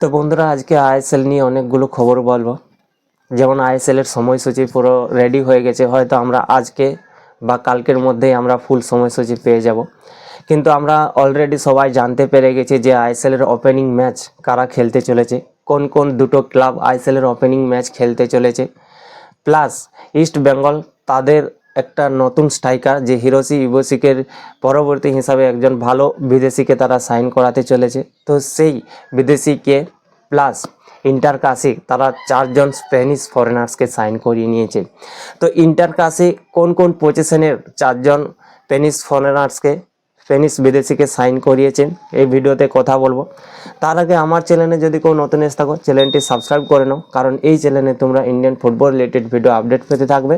তো বন্ধুরা, আজকে আইএসএল নিয়ে অনেকগুলো খবর বলব। যেমন আইএসএল এর সময়সূচি পুরো রেডি হয়ে গেছে, হয়তো আমরা আজকে বা কালকের মধ্যেই আমরা ফুল সময়সূচি পেয়ে যাব। কিন্তু আমরা অলরেডি সবাই জানতে পেরে গেছি যে আইএসএল এর ওপেনিং ম্যাচ কারা খেলতে চলেছে, কোন কোন দুটো ক্লাব আইএসএল এর ওপেনিং ম্যাচ খেলতে চলেছে। প্লাস ইস্ট বেঙ্গল তাদের একটা নতুন স্ট্রাইকার যে হিরোসি ইবোসিকের পরবর্তী হিসাবে একজন ভালো বিদেশিকে তারা সাইন করাতে চলেছে। তো সেই বিদেশিকে প্লাস ইন্টার কাশি তারা চারজন স্প্যানিশ ফরেনার্সকে সাইন করিয়ে নিয়েছে। তো ইন্টার কাশি কোন কোন পজিশনের চারজন স্প্যানিশ ফরেনার্সকে, স্প্যানিশ বিদেশিকে সাইন করিয়েছেন এই ভিডিওতে কথা বলব। তার আগে আমার চ্যানেলে যদি কেউ নতুন এসে থাকো, চ্যানেলটি সাবস্ক্রাইব করে নাও, কারণ এই চ্যানেলে তোমরা Indian football related video update পেতে থাকবে।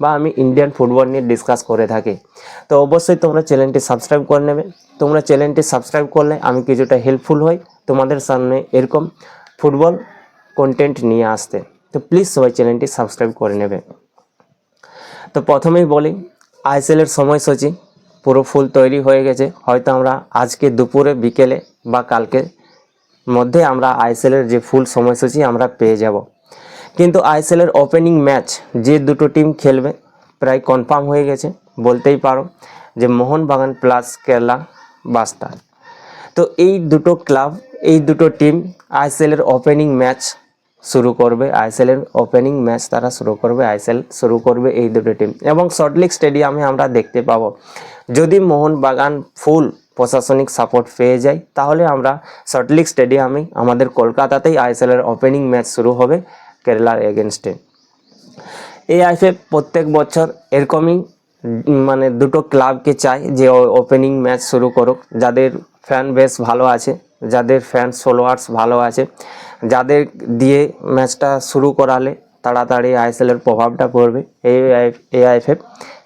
বা আমি ইন্ডিয়ান ফুটবল নিয়ে ডিসকাস করে থাকি। তো অবশ্যই তোমরা চ্যানেলটি সাবস্ক্রাইব করে নেবে। তোমরা চ্যানেলটি সাবস্ক্রাইব করলে আমি কিছুটা হেল্পফুল হই তোমাদের সামনে এরকম ফুটবল কন্টেন্ট নিয়ে আসতে। তো প্লিজ সবাই চ্যানেলটি সাবস্ক্রাইব করে নেবে। তো প্রথমেই বলি আইএসএলের সময়সূচি পুরো ফুল তৈরি হয়ে গেছে। হয়তো আমরা আজকে দুপুরে, বিকেলে বা কালকে মধ্যে আমরা আইএসএলের যে ফুল সময়সূচি আমরা পেয়ে যাব। কিন্তু আইএসএলের ওপেনিং ম্যাচ যে দুটো টিম খেলবে প্রায় কনফার্ম হয়ে গেছে, বলতেই পারো যে মোহনবাগান প্লাস কেরালা বাস্টার তো এই দুটো ক্লাব এই দুটো টিম আইএসএলের ওপেনিং ম্যাচ শুরু করবে, আইএসএলের ওপেনিং ম্যাচ তারা শুরু করবে, আইএসএল শুরু করবে এই দুটো টিম এবং সল্টলেক স্টেডিয়ামে আমরা দেখতে পাবো, যদি মোহনবাগান ফুল প্রশাসনিক সাপোর্ট পেয়ে যায়, তাহলে আমরা সল্টলেক স্টেডিয়ামে আমাদের কলকাতাতেই আইএসএলের ওপেনিং ম্যাচ শুরু হবে। কেরালার এগেনস্টে এই আইএফএফ প্রত্যেক বছর এরকমই মানে দুটো ক্লাবকে চাই যে ওপেনিং ম্যাচ শুরু করুক। যাদের ফ্যান বেশ ভালো আছে, যাদের ফ্যান ফলোয়ার্স ভালো আছে, যাদের দিয়ে ম্যাচটা শুরু করালে তাড়াতাড়ি আইএসএলের প্রভাবটা পড়বে এই এআইএফএফ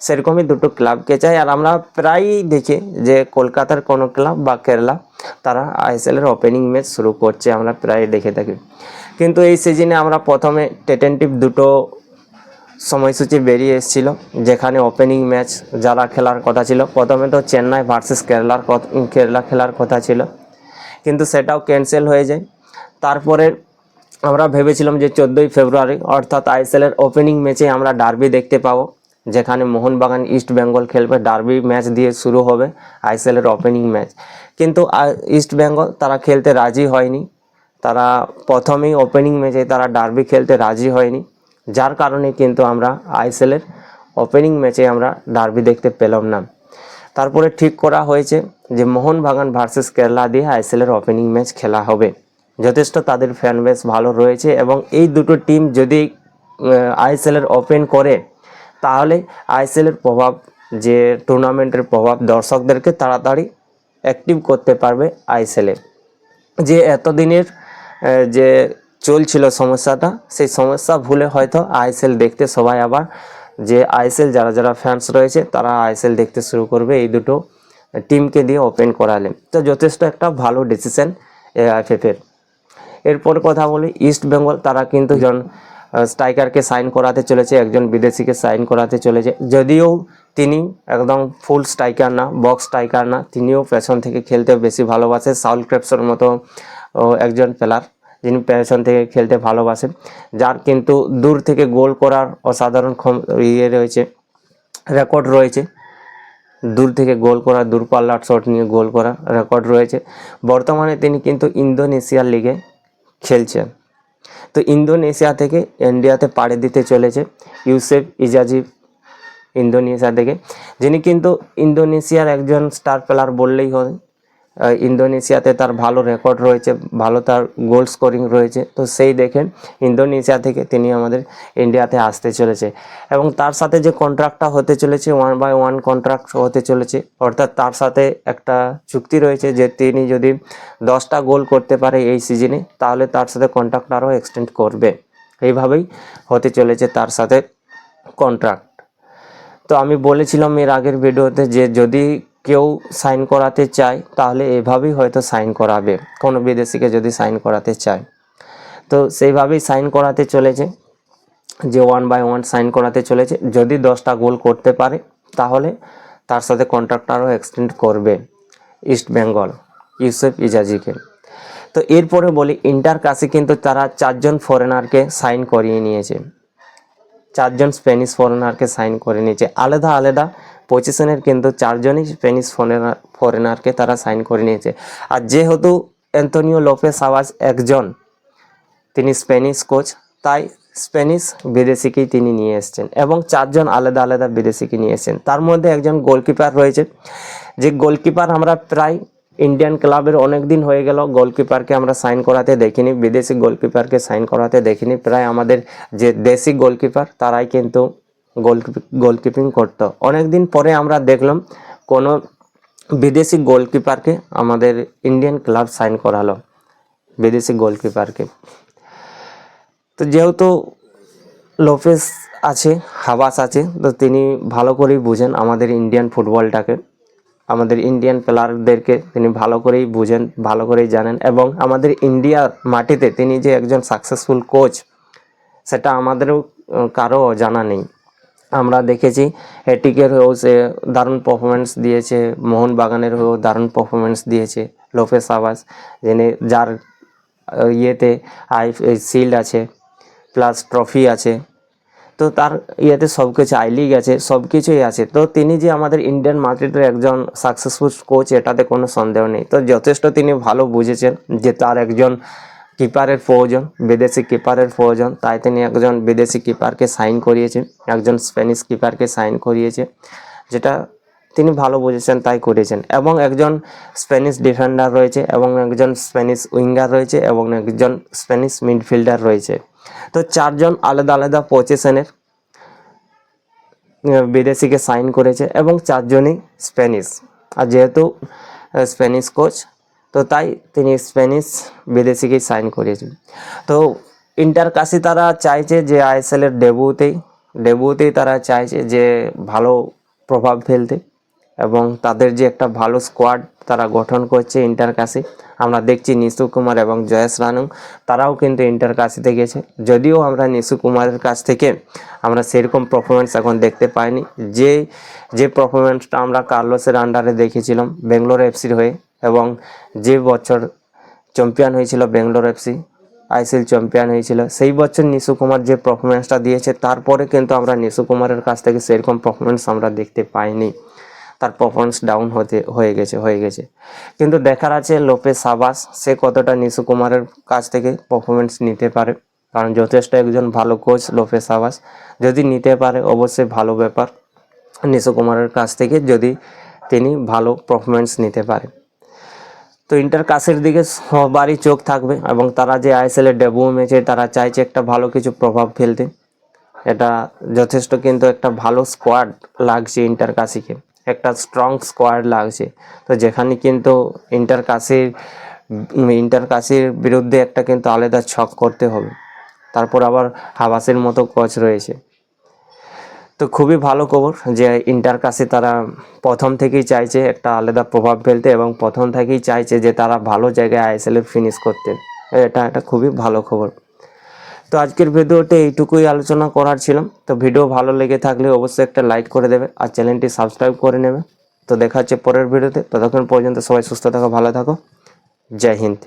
সেরকমই দুটো ক্লাবকে চাই। আর আমরা প্রায়ই দেখি যে কলকাতার কোনো ক্লাব বা কেরালা, তারা আইএসএলের ওপেনিং ম্যাচ শুরু করছে, আমরা প্রায় দেখে থাকি। কিন্তু এই সিজনে আমরা প্রথমে টেটেন্টিভ দুটো সময়সূচি বেরিয়ে এসেছিল, যেখানে ওপেনিং ম্যাচ যারা খেলার কথা ছিল, প্রথমে তো চেন্নাই ভার্সেস কেরালার কেরালা খেলার কথা ছিল। কিন্তু সেটাও ক্যান্সেল হয়ে যায়। তারপরে আমরা ভেবেছিলাম যে চোদ্দোই ফেব্রুয়ারি, অর্থাৎ আইএসএলের ওপেনিং ম্যাচে আমরা ডার্বি দেখতে পাবো, যেখানে মোহনবাগান ইস্ট বেঙ্গল খেলবে। ডার্বি ম্যাচ দিয়ে শুরু হবে আইএসএলের ওপেনিং ম্যাচ কিন্তু ইস্ট বেঙ্গল তারা খেলতে রাজি হয়নি। তারা প্রথমেই ওপেনিং ম্যাচে তারা ডার্বি খেলতে রাজি হয়নি। যার কারণে কিন্তু আমরা আইএসএলের ওপেনিং ম্যাচে আমরা ডার্বি দেখতে পেলাম না। তারপরে ঠিক করা হয়েছে যে, মোহনবাগান ভার্সেস কেরালা দিয়ে আইএসএলের ওপেনিং ম্যাচ খেলা হবে। যথেষ্ট তাদের ফ্যান বেস ভালো রয়েছে এবং এই দুটো টিম যদি আইএসএলের ওপেন করে, তাহলে আইএসএলের প্রভাব, যে টুর্নামেন্টের প্রভাব দর্শকদেরকে তাড়াতাড়ি অ্যাক্টিভ করতে পারবে আইএসএলে যে এতদিনের যে চলছিল সমস্যাটা, সেই সমস্যা ভুলে হয়তো আইএসএল দেখতে সবাই আবার, যে আইএসএল যারা যারা ফ্যান্স রয়েছে, তারা আইএসএল দেখতে শুরু করবে এই দুটো টিমকে দিয়ে ওপেন করালে। তো যথেষ্ট একটা ভালো ডিসিশন এআইএফএফের এরপর কথা বলি ইস্ট বেঙ্গল তারা কিন্তু একজন স্ট্রাইকারকে সাইন করাতে চলেছে, একজন বিদেশিকে সাইন করাতে চলেছে। যদিও তিনি একদম ফুল স্ট্রাইকার না বক্স স্ট্রাইকার না, তিনিও পেছন থেকে খেলতে বেশি ভালোবাসে। সাউল ক্রেপসের মতো একজন প্লেয়ার যিনি পেছন থেকে খেলতে ভালোবাসেন। যার কিন্তু দূর থেকে গোল করার অসাধারণ ইয়ে রয়েছে রেকর্ড রয়েছে। দূর থেকে গোল করা দূরপাল্লার শট নিয়ে গোল করা রেকর্ড রয়েছে। বর্তমানে তিনি কিন্তু ইন্দোনেশিয়ার লিগে খেলছেন তো ইন্দোনেশিয়া থেকে ইন্ডিয়াতে পাড়ে দিতে চলেছে ইউসেফ ইজাজি ইন্দোনেশিয়া থেকে, যিনি কিন্তু ইন্দোনেশিয়ার একজন স্টার প্লেয়ার বললেই হয়। ইন্দোনেশিয়াতে তার ভালো রেকর্ড রয়েছে, ভালো তার গোল স্কোরিং রয়েছে। তো সেই দেখে ইন্দোনেশিয়া থেকে তিনি আমাদের ইন্ডিয়াতে আসতে চলেছে। এবং তার সাথে যে কন্ট্রাক্টটা হতে চলেছে ওয়ান বাই ওয়ান কন্ট্রাক্ট হতে চলেছে, অর্থাৎ তার সাথে একটা চুক্তি রয়েছে যে তিনি যদি দশটা গোল করতে পারে এই সিজনে তাহলে তার সাথে কন্ট্রাক্ট আরও এক্সটেন্ড করবে। এইভাবেই হতে চলেছে তার সাথে কন্ট্রাক্ট তো আমি বলেছিলাম এর আগের ভিডিওতে যে যদি কেউ সাইন করাতে চায়, তাহলে এভাবেই হয়তো সাইন করাবে। কোনো বিদেশিকে যদি সাইন করাতে চায়। তো সেইভাবেই সাইন করাতে চলেছে, যে ওয়ান বাই ওয়ান সাইন করাতে চলেছে। যদি দশটা গোল করতে পারে, তাহলে তার সাথে কন্ট্রাক্ট আরও এক্সটেন্ড করবে ইস্ট বেঙ্গল, ইউসেফ ইজাজিকে। তো এরপরে বলি ইন্টার কাশি কিন্তু তারা চারজন ফরেনারকে সাইন করিয়ে নিয়েছে। চারজন স্প্যানিশ ফরেনারকে সাইন করে নিয়েছে। আলাদা আলাদা পজিশনের কিন্তু চারজনই স্প্যানিশ ফরেনার, ফরেনারকে তারা সাইন করে নিয়েছে। আর যেহেতু অ্যান্টনিও লোপেস আওয়াজ একজন, তিনি স্প্যানিশ কোচ, তাই স্প্যানিশ বিদেশিকেই তিনি নিয়ে এসেছেন এবং চারজন আলাদা আলাদা বিদেশিকে নিয়ে এসেছেন। তার মধ্যে একজন গোলকিপার রয়েছে। যে গোলকিপার আমরা প্রায় ইন্ডিয়ান ক্লাবের অনেক দিন হয়ে গেল গোলকিপারকে আমরা সাইন করাতে দেখিনি, বিদেশি গোলকিপারকে সাইন করাতে দেখিনি। প্রায় আমাদের যে দেশি গোলকিপার তারাই কিন্তু গোল গোলকিপিং করতো। অনেক দিন পরে আমরা দেখলাম, কোনো বিদেশি গোলকিপারকে আমাদের ইন্ডিয়ান ক্লাব সাইন করালো, বিদেশি গোলকিপারকে তো যেহেতু লোপেস আছে হাবাস আছে, তো তিনি ভালো করেই বুঝেন আমাদের ইন্ডিয়ান ফুটবলটাকে আমাদের ইন্ডিয়ান প্লেয়ারদেরকে তিনি ভালো করেই বুঝেন, ভালো করেই জানেন এবং আমাদের ইন্ডিয়ার মাটিতে তিনি যে একজন সাকসেসফুল কোচ সেটা আমাদেরও কারও জানা নেই। আমরা দেখেছি এটিকের হয়েও সে দারুণ পারফরমেন্স দিয়েছে, মোহনবাগানের হয়েও দারুণ পারফরমেন্স দিয়েছে লোপেস আবাস যিনি যার ইয়েতে আই শিল্ড আছে প্লাস ট্রফি আছে। তো তার ইয়েতে সব কিছু আই লিগ আছে, সব কিছুই আছে। তো তিনি যে আমাদের ইন্ডিয়ান মার্কেটের একজন সাকসেসফুল কোচ এটাতে কোনো সন্দেহ নেই। তো যথেষ্ট তিনি ভালো বুঝেছেন যে তার একজন কিপারের প্রয়োজন, বিদেশি কিপারের প্রয়োজন। তাই তিনি একজন বিদেশি কিপারকে সাইন করিয়েছে একজন স্প্যানিশ কিপারকে সাইন করিয়েছে যেটা তিনি ভালো বুঝেছেন, তাই করেছেন। এবং একজন স্প্যানিশ ডিফেন্ডার রয়েছে, এবং একজন স্প্যানিশ উইঙ্গার রয়েছে, এবং একজন স্প্যানিশ মিডফিল্ডার রয়েছে। তো চারজন আলাদা আলাদা পজিশনের বিদেশিকে সাইন করেছে এবং চারজনই স্প্যানিশ আর যেহেতু স্প্যানিশ কোচ তো তাই তিনি স্প্যানিশ বিদেশিকেই সাইন করেছেন। তো ইন্টার কাশি তারা চাইছে যে আইএসএলের ডেবুতেই ডেবুতেই তারা চাইছে যে ভালো প্রভাব ফেলতে এবং তাদের যে একটা ভালো স্কোয়াড তারা গঠন করছে ইন্টার কাশি আমরা দেখছি নিশু কুমার এবং জয়েশ রানু, তারাও কিন্তু ইন্টার কাশিতে গেছে। যদিও আমরা নিশু কুমারের কাছ থেকে আমরা সেরকম পারফরমেন্স এখন দেখতে পাইনি। যে যে পারফরমেন্সটা আমরা কার্লোসের আন্ডারে দেখেছিলাম বেঙ্গলোর এফসির হয়ে এবং যে বছর চ্যাম্পিয়ন হয়েছিল বেঙ্গলোর এফসি, আইসিএল চ্যাম্পিয়ন হয়েছিল, সেই বছর নিশু কুমার যে পারফরমেন্সটা দিয়েছে, তারপরে কিন্তু আমরা নিশু কুমারের কাছ থেকে সেরকম পারফরমেন্স আমরা দেখতে পাইনি। তার পারফরমেন্স ডাউন হতে, হয়ে গেছে হয়ে গেছে। কিন্তু দেখার আছে লোপে সাবাস, সে কতটা নিশু কুমারের কাছ থেকে পারফরমেন্স নিতে পারে? কারণ যথেষ্ট একজন ভালো কোচ লোপে সাবাস। যদি নিতে পারে, অবশ্যই ভালো ব্যাপার নিশু কুমারের কাছ থেকে যদি তিনি ভালো পারফরমেন্স নিতে পারে। তো ইন্টার কাশের দিকে সবারই চোখ থাকবে এবং তারা যে আইএসএল এর ডেবু ম্যাচে তারা চাইছে একটা ভালো কিছু প্রভাব ফেলতে। এটা যথেষ্ট কিন্তু একটা ভালো স্কোয়াড লাগছে ইন্টার কাশিকে। একটা স্ট্রং স্কোয়াড লাগছে। তো যেখানে কিন্তু ইন্টার কাশির ইন্টার কাশির বিরুদ্ধে একটা কিন্তু আলাদা ছক করতে হবে। তারপর আবার হাবাসের মতো কোচ রয়েছে। তো খুবই ভালো খবর যে ইন্টার কাছে তারা প্রথম থেকেই চাইছে একটা আলাদা প্রভাব ফেলতে এবং প্রথম থেকেই চাইছে যে তারা ভালো জায়গায় আইএসএল ফিনিশ করতে। এটা একটা খুবই ভালো খবর। তো আজকের ভিডিওতে এইটুকুই আলোচনা করার ছিলাম। তো ভিডিও ভালো লেগে থাকলে অবশ্যই একটা লাইক করে দেবে আর চ্যানেলটি সাবস্ক্রাইব করে নেবে। তো দেখা হচ্ছে পরের ভিডিওতে। ততক্ষণ পর্যন্ত সবাই সুস্থ থাকো, ভালো থাকো। জয় হিন্দ।